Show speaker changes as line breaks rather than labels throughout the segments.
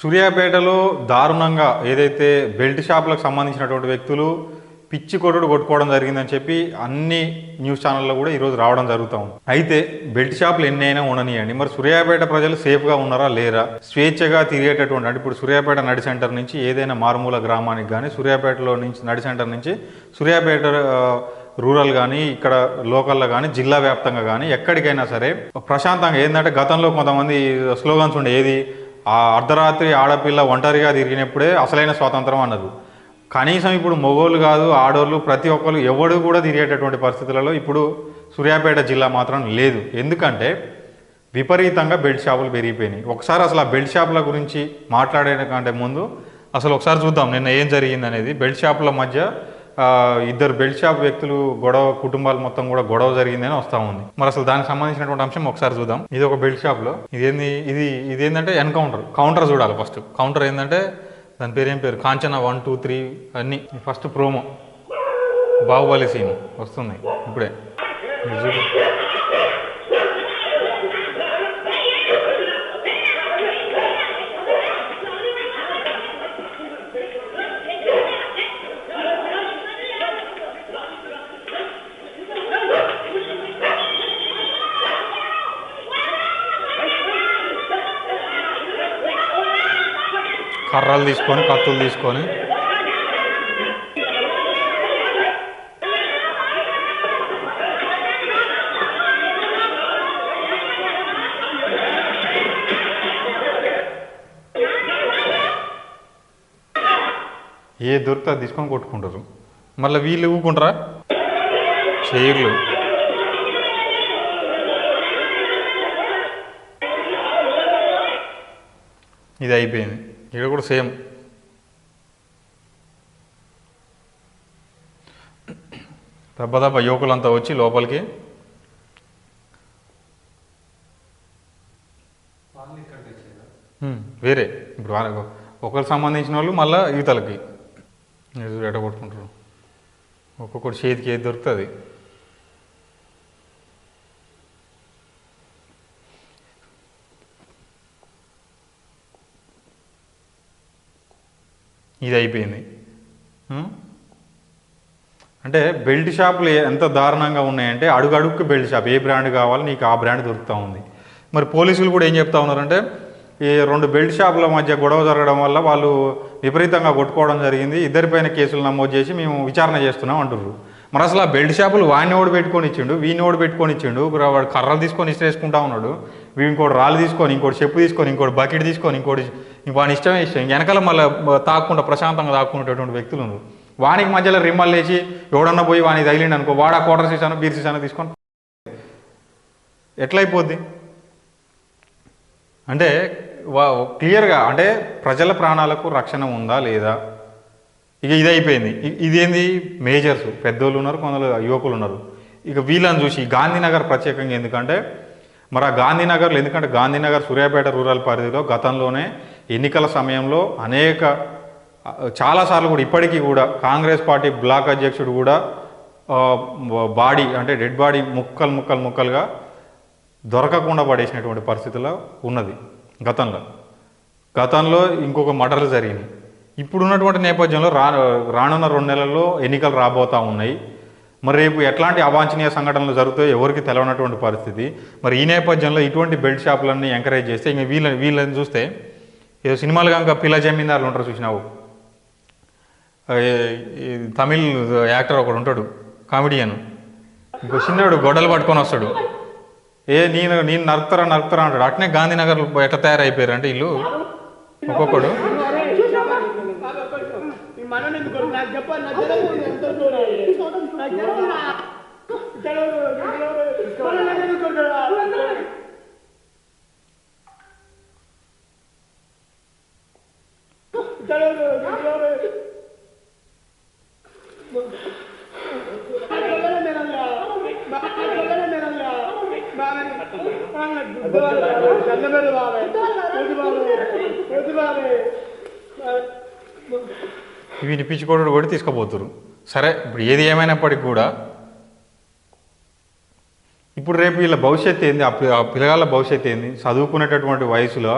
సూర్యాపేటలో దారుణంగా ఏదైతే బెల్ట్ షాపులకు సంబంధించినటువంటి వ్యక్తులు పిచ్చి కొట్టుడు కొట్టుకోవడం జరిగిందని చెప్పి అన్ని న్యూస్ ఛానల్లో కూడా ఈరోజు రావడం జరుగుతూ ఉంది. అయితే బెల్ట్ షాపులు ఎన్ని అయినా ఉండనియండి. మరి సూర్యాపేట ప్రజలు సేఫ్గా ఉన్నారా లేరా? స్వేచ్ఛగా తిరిగేటటువంటి అంటే ఇప్పుడు సూర్యాపేట నడి సెంటర్ నుంచి ఏదైనా మారుమూల గ్రామానికి కానీ సూర్యాపేటలో నుంచి నడి సెంటర్ నుంచి సూర్యాపేట రూరల్ కానీ ఇక్కడ లోకల్లో కానీ జిల్లా వ్యాప్తంగా కానీ ఎక్కడికైనా సరే ప్రశాంతంగా ఏంటంటే గతంలో కొంతమంది స్లోగన్స్ ఉండే ఏది? ఆ అర్ధరాత్రి ఆడపిల్ల ఒంటరిగా తిరిగినప్పుడే అసలైన స్వాతంత్రం అన్నారు కనీసం ఇప్పుడు మొగోళ్ళు కాదు ఆడోళ్ళు ప్రతి ఒక్కరు ఎవడు కూడా తిరిగేటటువంటి పరిస్థితులలో ఇప్పుడు సూర్యాపేట జిల్లా మాత్రం లేదు. ఎందుకంటే విపరీతంగా బెల్ట్ షాపులు పెరిగిపోయినాయి. ఒకసారి అసలు ఆ బెల్ట్ షాపుల గురించి మాట్లాడే కంటే ముందు అసలు ఒకసారి చూద్దాం నిన్న ఏం జరిగింది అనేది బెల్ట్ షాపుల మధ్య ఇద్దరు బెల్ట్ షాప్ వ్యక్తులు గొడవ కుటుంబాలు మొత్తం కూడా గొడవ జరిగిందని వస్తూ ఉంది. మరి అసలు దానికి సంబంధించినటువంటి అంశం ఒకసారి చూద్దాం. ఇది ఒక బెల్ట్ షాప్లో ఇదేంది? ఇది ఇదేంటంటే ఎన్కౌంటర్. కౌంటర్ చూడాలి ఫస్ట్. కౌంటర్ ఏంటంటే దాని పేరు ఏం పేరు? కాంచన వన్ టూ త్రీ అన్నీ. First promo. బాహుబలి సీన్. వస్తుంది. ఇప్పుడే. కర్రలు తీసుకొని కత్తులు తీసుకొని. ఏ దొరికితే అది తీసుకొని కొట్టుకుంటారు. మళ్ళీ వీళ్ళు ఊకుంటారా? చైర్లు. ఇది అయిపోయింది. ఇక్కడ కూడా సేమ్. దెబ్బ దెబ్బ యువకులంతా వచ్చి లోపలికి. వేరే. ఇప్పుడు వాళ్ళకు ఒకరికి సంబంధించిన వాళ్ళు మళ్ళీ ఎట కొట్టుకుంటారు ఒక్కొక్కటి చేతికి ఏది దొరుకుతుంది ఇది అయిపోయింది అంటే బెల్ట్ షాపులు ఎంత దారుణంగా ఉన్నాయంటే అడుగు బెల్ట్ షాప్. ఏ బ్రాండ్ కావాలో నీకు ఆ బ్రాండ్ దొరుకుతూ ఉంది. మరి పోలీసులు కూడా ఏం చెప్తా ఉన్నారంటే ఈ రెండు బెల్ట్ షాపుల మధ్య గొడవ జరగడం వల్ల వాళ్ళు విపరీతంగా కొట్టుకోవడం జరిగింది. ఇద్దరిపైన కేసులు నమోదు చేసి మేము విచారణ చేస్తున్నాం అంటుర్రు. మరి అసలు ఆ బెల్ట్ షాపులు వాడిని ఓడి పెట్టుకొని ఇచ్చిండు? వీని ఓడి పెట్టుకొని ఇచ్చిండు? ఇప్పుడు వాడు కర్రలు తీసుకొని ఇష్టేసుకుంటా ఉన్నాడు. వీడు ఇంకోటి రాళ్ళు తీసుకొని ఇంకోటి చెప్పు తీసుకొని ఇంకోటి బకెట్ తీసుకొని ఇంకోటి ఇంక వాని ఇష్టమే ఇష్టం. వెనకాల మళ్ళీ తాకుండా ప్రశాంతంగా తాక్కునేటటువంటి వ్యక్తులు ఉన్నారు వానికి మధ్యలో రిమ్మలు లేచి ఎవడన్నా పోయి వానికి తగిలిండి అనుకో వాడ కోటర్ క్వార్టర్ సీసాను బీర్ సీసాను తీసుకొని ఎట్లయిపోద్ది? అంటే వా క్లియర్గా అంటే ప్రజల ప్రాణాలకు రక్షణ ఉందా లేదా? ఇక ఇది అయిపోయింది ఇదేంది? మేజర్స్. పెద్దోళ్ళు ఉన్నారు కొందరు యువకులు ఉన్నారు. ఇక వీళ్ళని చూసి గాంధీనగర్ ప్రత్యేకంగా ఎందుకంటే మరి ఆ గాంధీనగర్లో ఎందుకంటే గాంధీనగర్ సూర్యాపేట రూరల్ పరిధిలో గతంలోనే ఎన్నికల సమయంలో అనేక చాలాసార్లు కూడా ఇప్పటికీ కూడా కాంగ్రెస్ పార్టీ బ్లాక్ అధ్యక్షుడు కూడా బాడీ అంటే డెడ్ బాడీ ముక్కలు ముక్కలు ముక్కలుగా దొరకకుండా పడేసినటువంటి పరిస్థితిలో ఉన్నది గతంలో. గతంలో ఇంకొక మర్డర్లు జరిగినాయి. ఇప్పుడున్నటువంటి నేపథ్యంలో రా రానున్న రెండు నెలల్లో ఎన్నికలు రాబోతా ఉన్నాయి. మరి రేపు ఎట్లాంటి అవాంఛనీయ సంఘటనలు జరుగుతాయో ఎవరికి తెలవనటువంటి పరిస్థితి. మరి ఈ నేపథ్యంలో ఇటువంటి బెల్ట్ షాపులన్నీ ఎంకరేజ్ చేస్తే ఇంక వీళ్ళని వీళ్ళని చూస్తే ఏదో సినిమాలు కనుక పిల్ల జమీందారులు ఉంటారు చూసినావు? తమిళ్ యాక్టర్ ఒకడు ఉంటాడు కామెడియన్. ఇంకో చిన్నవాడు గొడవలు పట్టుకొని వస్తాడు. ఏ నేను నేను నరుకుతారా నరుకుతారా అంటాడు. అట్నే గాంధీనగర్ ఎట్లా తయారైపోయారు అంటే వీళ్ళు ఒక్కొక్కడు.
నాకు
వీటి పిచ్చికోడు కూడా తీసుకుపోతురు. సరే ఇప్పుడు ఏది ఏమైనప్పటికీ కూడా ఇప్పుడు రేపు వీళ్ళ భవిష్యత్తు ఏంది? ఆ ఆ పిల్లగాళ్ళ భవిష్యత్తు ఏంది? చదువుకునేటటువంటి వయసులో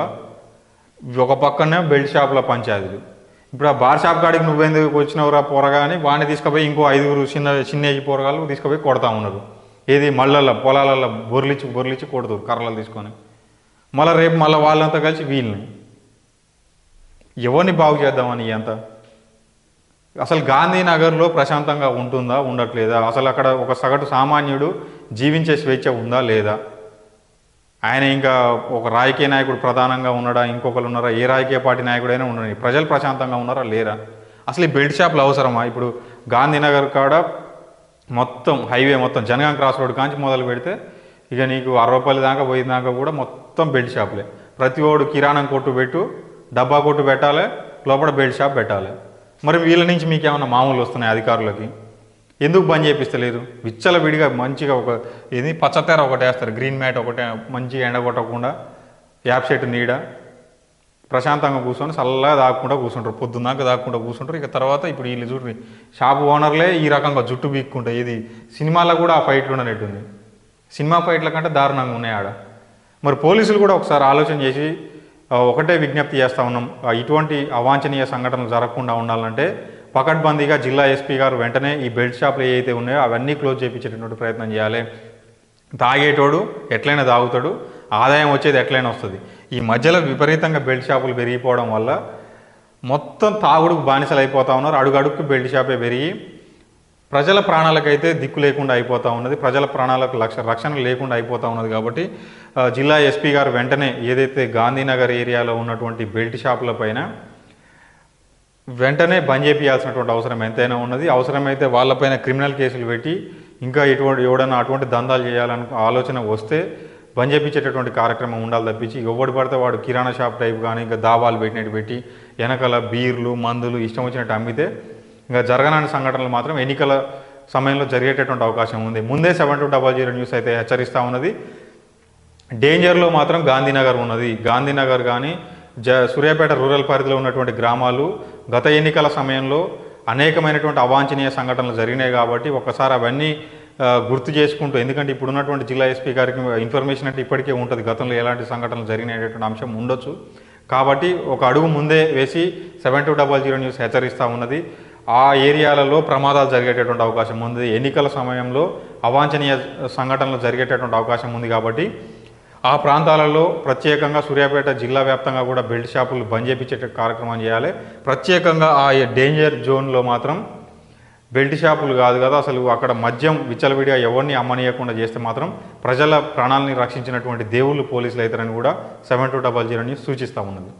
ఒక పక్కనే బెల్ట్ షాప్ల పంచాయతీలు. ఇప్పుడు ఆ బార్ షాప్ కాడికి నువ్వెందుకు వచ్చినవురా పోరగా అని వాడిని తీసుకుపోయి ఇంకో ఐదుగురు చిన్న చిన్న ఏజ్ పోరగాళ్ళు తీసుకుపోయి కొడతా ఉన్నారు. ఏది మళ్ళల్లో పొలాలలో బొర్లిచ్చి బొర్లిచ్చి కొడుతారు కర్రలు తీసుకొని. మళ్ళీ రేపు మళ్ళీ వాళ్ళంతా కలిసి వీళ్ళని. ఎవరిని బాగు చేద్దామని ఎంత అసలు గాంధీనగర్లో ప్రశాంతంగా ఉంటుందా ఉండట్లేదా? అసలు అక్కడ ఒక సగటు సామాన్యుడు జీవించే స్వేచ్ఛ ఉందా లేదా? ఆయన ఇంకా ఒక రాజకీయ నాయకుడు ప్రధానంగా ఉన్నాడా ఇంకొకరు ఉన్నారా ఏ రాజకీయ పార్టీ నాయకుడైనా ఉండని. ప్రజలు ప్రశాంతంగా ఉన్నారా లేరా? అసలు ఈ బెల్ట్ షాపులు అవసరమా? ఇప్పుడు గాంధీనగర్ కాడ మొత్తం హైవే మొత్తం జనగాం క్రాస్ రోడ్ కాంచి మొదలు పెడితే ఇక నీకు అరవపల్లి దాకా పోయిన దాకా కూడా మొత్తం బెల్ట్ షాపులే. ప్రతి ఓడు కిరాణం కొట్టు పెట్టు డబ్బా కొట్టు పెట్టాలి లోపల బెల్ట్ షాప్ పెట్టాలి. మరి వీళ్ళ నుంచి మీకు ఏమైనా మామూలు వస్తున్నాయి అధికారులకి? ఎందుకు బంద్ చేపిస్తలేరు విచ్చల విడిగా మంచిగా ఒక ఇది పచ్చతెర ఒకటి వేస్తారు. గ్రీన్ మ్యాట్ ఒకటే మంచిగా ఎండ కొట్టకుండా యాప్ నీడ. ప్రశాంతంగా కూర్చొని చల్లగా దాక్కుండా కూర్చుంటారు. పొద్దున్నాక దాక్కుండా కూర్చుంటారు. ఇక తర్వాత ఇప్పుడు వీళ్ళు చూడండి షాప్ ఓనర్లే ఈ రకంగా జుట్టు బీక్కుంటాయి ఇది సినిమాలో కూడా ఆ ఫైట్లు ఉండనట్టుంది. సినిమా ఫైట్ల కంటే దారుణంగా ఉన్నాయి ఆడ. మరి పోలీసులు కూడా ఒకసారి ఆలోచన చేసి ఒకటే విజ్ఞప్తి చేస్తూ ఉన్నాం. ఇటువంటి అవాంఛనీయ సంఘటనలు జరగకుండా ఉండాలంటే పకడ్బందీగా జిల్లా ఎస్పీ గారు వెంటనే ఈ బెల్ట్ షాపులు ఏవైతే ఉన్నాయో అవన్నీ క్లోజ్ చేయించేటటువంటి ప్రయత్నం చేయాలి. తాగేటోడు ఎట్లయినా తాగుతాడు ఆదాయం వచ్చేది ఎట్లయినా వస్తుంది. ఈ మధ్యలో విపరీతంగా బెల్ట్ షాపులు పెరిగిపోవడం వల్ల మొత్తం తాగుడుకు బానిసలు అయిపోతా ఉన్నారు. అడుగడుక్కు బెల్ట్ షాపే పెరిగి ప్రజల ప్రాణాలకైతే దిక్కు లేకుండా అయిపోతూ ఉన్నది. ప్రజల ప్రాణాలకు లక్ష రక్షణ లేకుండా అయిపోతూ ఉన్నది కాబట్టి జిల్లా ఎస్పీ గారు వెంటనే ఏదైతే గాంధీనగర్ ఏరియాలో ఉన్నటువంటి బెల్ట్ షాపుల పైన వెంటనే బంద్ చేయాల్సినటువంటి అవసరం ఎంతైనా ఉన్నది. అవసరమైతే వాళ్ళపైన క్రిమినల్ కేసులు పెట్టి ఇంకా ఎటువంటి ఎవడన్నా అటువంటి దందాలు చేయాలని ఆలోచన వస్తే బంద్ చేపించేటటువంటి కార్యక్రమం ఉండాలి తప్పించి ఎవడు పడితే వాడు కిరాణా షాప్ టైప్ కానీ ఇంకా దాబాలు పెట్టినట్టు పెట్టి వెనకాల బీర్లు మందులు ఇష్టం వచ్చినట్టు అమ్మితే ఇంకా జరగనని సంఘటనలు మాత్రం ఎన్నికల సమయంలో జరిగేటటువంటి అవకాశం ఉంది. ముందే seven two double zero news అయితే హెచ్చరిస్తూ ఉన్నది. డేంజర్లో మాత్రం గాంధీనగర్ ఉన్నది. గాంధీనగర్ కానీ జ సూర్యాపేట రూరల్ పరిధిలో ఉన్నటువంటి గ్రామాలు గత ఎన్నికల సమయంలో అనేకమైనటువంటి అవాంఛనీయ సంఘటనలు జరిగినాయి కాబట్టి ఒక్కసారి అవన్నీ గుర్తు చేసుకుంటూ ఎందుకంటే ఇప్పుడు ఉన్నటువంటి జిల్లా ఎస్పీ గారికి ఇన్ఫర్మేషన్ అంటే ఇప్పటికే ఉంటుంది గతంలో ఎలాంటి సంఘటనలు జరిగినటువంటి అంశం ఉండొచ్చు. కాబట్టి ఒక అడుగు ముందే వేసి seven two double zero news హెచ్చరిస్తూ ఉన్నది. ఆ ఏరియాలలో ప్రమాదాలు జరిగేటటువంటి అవకాశం ఉంది. ఎన్నికల సమయంలో అవాంఛనీయ సంఘటనలు జరిగేటటువంటి అవకాశం ఉంది కాబట్టి ఆ ప్రాంతాలలో ప్రత్యేకంగా సూర్యాపేట జిల్లా వ్యాప్తంగా కూడా బెల్ట్ షాపులు బంద్ చేపించే కార్యక్రమం చేయాలి. ప్రత్యేకంగా ఆ డేంజర్ జోన్లో మాత్రం బెల్ట్ షాపులు కాదు కదా అసలు అక్కడ మద్యం విచ్చలవిడిగా ఎవరిని అమ్మనీయకుండా చేస్తే మాత్రం ప్రజల ప్రాణాలని రక్షించినటువంటి దేవుళ్ళు పోలీసులు అవుతారని కూడా సెవెన్ టూ డబల్ జీరోని సూచిస్తూ ఉన్నది.